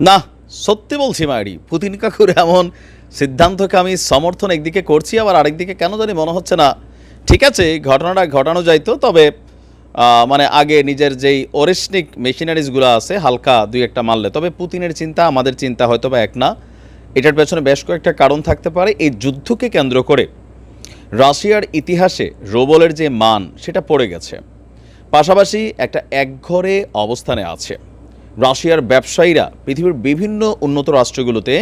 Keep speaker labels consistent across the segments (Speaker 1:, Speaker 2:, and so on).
Speaker 1: না, সত্যি বলছি মায়েরি, পুতিন কাকুর এমন সিদ্ধান্তকে আমি সমর্থন একদিকে করছি, আবার আরেকদিকে কেন জানি মনে হচ্ছে না। ঠিক আছে, ঘটনাটা ঘটানো যাইতো তবে মানে আগে নিজের যেই ওরেশনিক মেশিনারিজগুলো আছে, হালকা দুই একটা মারলে, তবে পুতিনের চিন্তা, আমাদের চিন্তা হয়তো বা এক না। এটার পেছনে বেশ কয়েকটা কারণ থাকতে পারে, এই যুদ্ধকে কেন্দ্র করে। রাশিয়ার ইতিহাসে রোবলের যে মান, সেটা পড়ে গেছে। পাশাপাশি একটা একঘরে অবস্থানে আছে। রাশিয়ার ব্যবসায়ীরা পৃথিবীর বিভিন্ন উন্নত রাষ্ট্রগুলোতে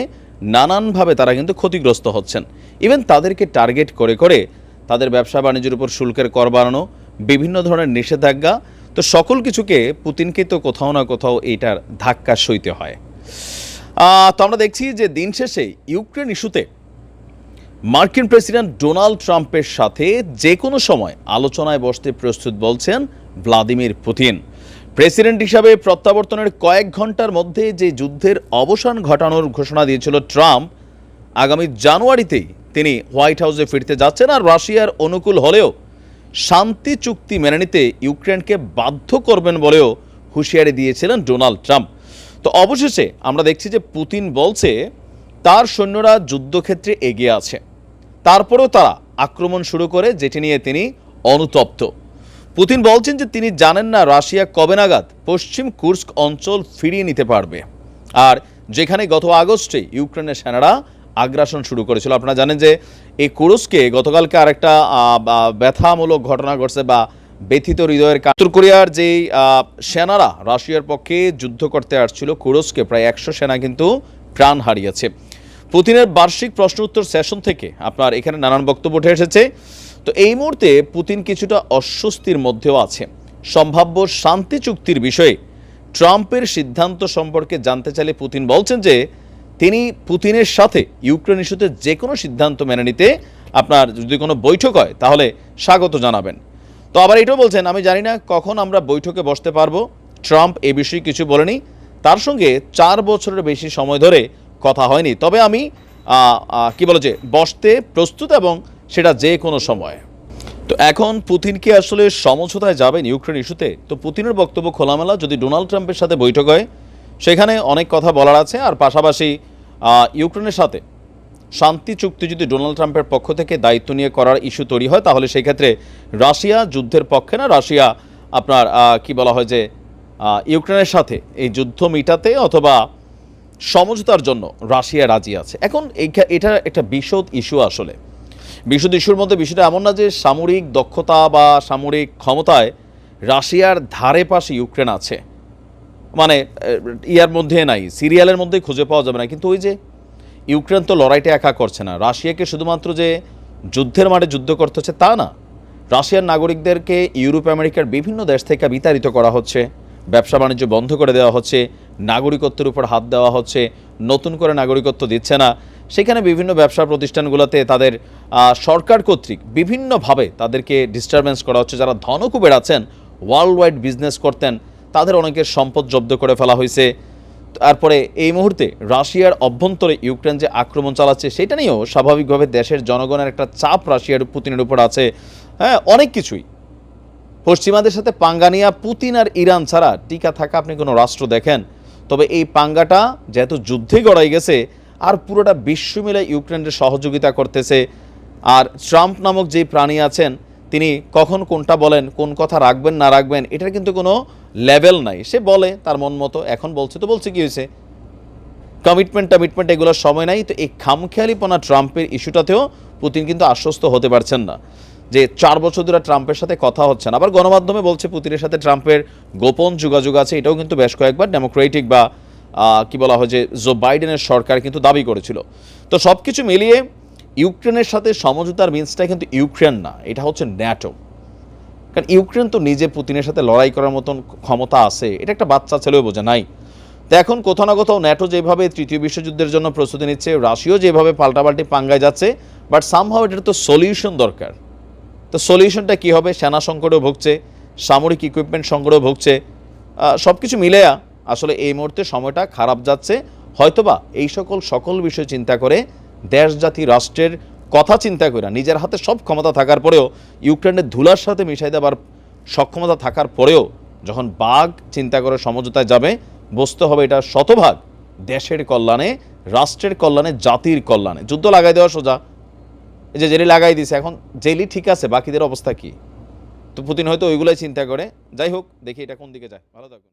Speaker 1: নানানভাবে তারা কিন্তু ক্ষতিগ্রস্ত হচ্ছেন। ইভেন তাদেরকে টার্গেট করে করে তাদের ব্যবসা বাণিজ্যের উপর শুল্কের কর বাড়ানো, বিভিন্ন ধরনের নিষেধাজ্ঞা, তো সকল কিছুকে পুতিনকে তো কোথাও না কোথাও এইটার ধাক্কা সইতে হয়। তো আমরা দেখছি যে দিন শেষে ইউক্রেন ইস্যুতে মার্কিন প্রেসিডেন্ট ডোনাল্ড ট্রাম্পের সাথে যে কোনো সময় আলোচনায় বসতে প্রস্তুত বলছেন ভ্লাদিমির পুতিন। প্রেসিডেন্ট হিসাবে প্রত্যাবর্তনের কয়েক ঘণ্টার মধ্যে যে যুদ্ধের অবসান ঘটানোর ঘোষণা দিয়েছিল ট্রাম্প, আগামী জানুয়ারিতেই তিনি হোয়াইট হাউসে ফিরতে যাচ্ছেন আর রাশিয়ার অনুকূল হলেও শান্তি চুক্তি মেনে নিতে ইউক্রেনকে বাধ্য করবেন বলেও হুঁশিয়ারি দিয়েছিলেন ডোনাল্ড ট্রাম্প। তো অবশেষে আমরা দেখছি যে পুতিন বলছে, তার সৈন্যরা যুদ্ধক্ষেত্রে এগিয়ে আছে। তারপরেও তারা আক্রমণ শুরু করে, যেটি নিয়ে তিনি অনুতপ্ত। পুতিন বলছেন যে তিনি জানেন না রাশিয়া কবে নাগাদ পশ্চিম কুর্স্ক অঞ্চল ফিরিয়ে নিতে পারবে। আর যেখানে গত আগস্টে ইউক্রেনের সেনারা আগ্রাসন শুরু করেছিল, আপনারা জানেন যে এই কুরস্কে গতকালকে আরেকটা ব্যথামূলক ঘটনা ঘটছে বা ব্যথিত হৃদয়ের কা- উত্তর কোরিয়ার যে সেনারা রাশিয়ার পক্ষে যুদ্ধ করতে আসছিল, কুরস্কে প্রায় একশো সেনা কিন্তু প্রাণ হারিয়েছে। পুতিনের বার্ষিক প্রশ্ন উত্তর সেশন থেকে আপনার এখানে নানান বক্তব্য উঠে এসেছে। তো এই মুহূর্তে পুতিন কিছুটা অস্বস্তির মধ্যেও আছে। সম্ভাব্য শান্তি চুক্তির বিষয়ে ট্রাম্পের সিদ্ধান্ত সম্পর্কে জানতে চাইলে পুতিন বলছেন যে, তিনি পুতিনের সাথে ইউক্রেন ইস্যুতে যে কোনো সিদ্ধান্ত মেনে নিতে আপনার যদি কোনো বৈঠক হয়, তাহলে স্বাগত জানাবেন। তো আবার এটাও বলছেন, আমি জানি না কখন আমরা বৈঠকে বসতে পারব। ট্রাম্প এ বিষয়ে কিছু বলেনি। তার সঙ্গে চার বছরের বেশি সময় ধরে কথা হয়নি। তবে আমি কি বলে যে, বসতে প্রস্তুত এবং সেটা যে কোনো সময়। তো এখন পুতিন কি আসলে সমঝোতায় যাবেন ইউক্রেন ইস্যুতে? তো পুতিনের বক্তব্য খোলামেলা, যদি ডোনাল্ড ট্রাম্পের সাথে বৈঠক হয়, সেখানে অনেক কথা বলার আছে, আর পাশাপাশি ইউক্রেনের সাথে শান্তি চুক্তি যদি ডোনাল্ড ট্রাম্পের পক্ষ থেকে দায়িত্ব নিয়ে করার ইস্যু তৈরি হয়, তাহলে সেই ক্ষেত্রে রাশিয়া যুদ্ধের পক্ষে না, রাশিয়া আপনার কি বলা হয় যে ইউক্রেনের সাথে এই যুদ্ধ মিটাতে অথবা সমঝোতার জন্য রাশিয়া রাজি আছে। এখন এটা একটা বিশদ ইস্যু আসলে। বিশদ ইস্যুর মধ্যে বিষয়টা এমন না যে সামরিক দক্ষতা বা সামরিক ক্ষমতায় রাশিয়ার ধারে পাশে ইউক্রেন আছে। মানে ইয়ার মধ্যে নাই, সিরিয়ালের মধ্যেই খুঁজে পাওয়া যাবে না। কিন্তু ওই যে ইউক্রেন তো লড়াইটা একা করছে না। রাশিয়াকে শুধুমাত্র যে যুদ্ধের মাঠে যুদ্ধ করতে হচ্ছে তা না। রাশিয়ার নাগরিকদেরকে ইউরোপ, আমেরিকার বিভিন্ন দেশ থেকে বিতাড়িত করা হচ্ছে। ব্যবসা বাণিজ্য বন্ধ করে দেওয়া হচ্ছে। নাগরিকত্বের উপর হাত দেওয়া হচ্ছে। নতুন করে নাগরিকত্ব দিচ্ছে না। সেখানে বিভিন্ন ব্যবসা প্রতিষ্ঠানগুলোতে তাদের সরকার কর্তৃক বিভিন্নভাবে তাদেরকে ডিস্টারবেন্স করা হচ্ছে। যারা ধনকুবের আছেন ওয়ার্ল্ড ওয়াইড বিজনেস করতেন, তাদের অনেকের সম্পদ জব্দ করে ফেলা হয়েছে। তারপরে এই মুহূর্তে রাশিয়ার অভ্যন্তরে ইউক্রেন যে আক্রমণ চালাচ্ছে, সেটা নিয়েও স্বাভাবিকভাবে দেশের জনগণের একটা চাপ রাশিয়ার পুতিনের উপর আছে। হ্যাঁ অনেক কিছুই। পশ্চিমাদের সাথে পাঙ্গা পাঙ্গানিয়া পুতিন আর ইরান ছাড়া টিকা থাকা আপনি কোনো রাষ্ট্র দেখেন। তবে এই পাঙ্গাটা যেহেতু যুদ্ধে গড়াই গেছে আর পুরোটা বিশ্ব মিলে ইউক্রেনের সহযোগিতা করতেছে। আর ট্রাম্প নামক যে প্রাণী আছেন, তিনি কখন কোনটা বলেন, কোন কথা রাখবেন, না রাখবেন, এটার কিন্তু কোনো লেভেল নাই। সে বলে তার মন মতো, এখন বলছে তো বলছে কি হয়েছে? কমিটমেন্ট টমিটমেন্ট এগুলোর সময় নাই, তো এই খামখেয়ালিপনা ট্রাম্পের ইস্যুটাতেও পুতিন কিন্তু আশ্বস্ত হতে পারছেন না। যে চার বছর ধরে ট্রাম্পের সাথে কথা হচ্ছে না। আবার গণমাধ্যমে বলছে পুতিনের সাথে ট্রাম্পের গোপন যোগাযোগ আছে, এটাও কিন্তু বেশ কয়েকবার ডেমোক্রেটিক বা কি বলা হয় যে জো বাইডেনের সরকার কিন্তু দাবি করেছিল। তো সব কিছু মিলিয়ে ইউক্রেনের সাথে সমঝোতার মিন্সটা কিন্তু ইউক্রেন না, এটা হচ্ছে ন্যাটো। কারণ ইউক্রেন তো নিজে পুতিনের সাথে লড়াই করার মতন ক্ষমতা আছে, এটা একটা বাচ্চা ছেলেও বোঝে নাই। তো এখন কোথাও না কোথাও ন্যাটো যেভাবে তৃতীয় বিশ্বযুদ্ধের জন্য প্রস্তুতি নিচ্ছে, রাশিয়াও যেভাবে পাল্টাপাল্টি পাঙ্গায় যাচ্ছে বাট সামহাও এটার তো সলিউশন দরকার। তো সলিউশনটা কী হবে? সেনা সংকটেও ভুগছে, সামরিক ইকুইপমেন্ট সংকটেও ভুগছে সব কিছু মিলেয়া আসলে এই মুহূর্তে সময়টা খারাপ যাচ্ছে। হয়তোবা এই সকল সকল বিষয় চিন্তা করে দেশ, জাতি, রাষ্ট্রের কথা চিন্তা করে নিজের হাতে সব ক্ষমতা থাকার পরেও ইউক্রেনের ধুলার সাথে মিশাই দেবার সক্ষমতা থাকার পরেও যখন বাঘ চিন্তা করে সমঝোতায় যাবে, বুঝতে হবে এটা শতভাগ দেশের কল্যাণে, রাষ্ট্রের কল্যাণে, জাতির কল্যাণে। যুদ্ধ লাগাই দেওয়া সোজা। এই যে জেলি লাগাই দিছে, এখন জেলি ঠিক আছে, বাকিদের অবস্থা কি? তো পুতিন হয়তো ওইগুলোই চিন্তা করে। যাই হোক, দেখি এটা কোন দিকে যায়। ভালো থাকুন।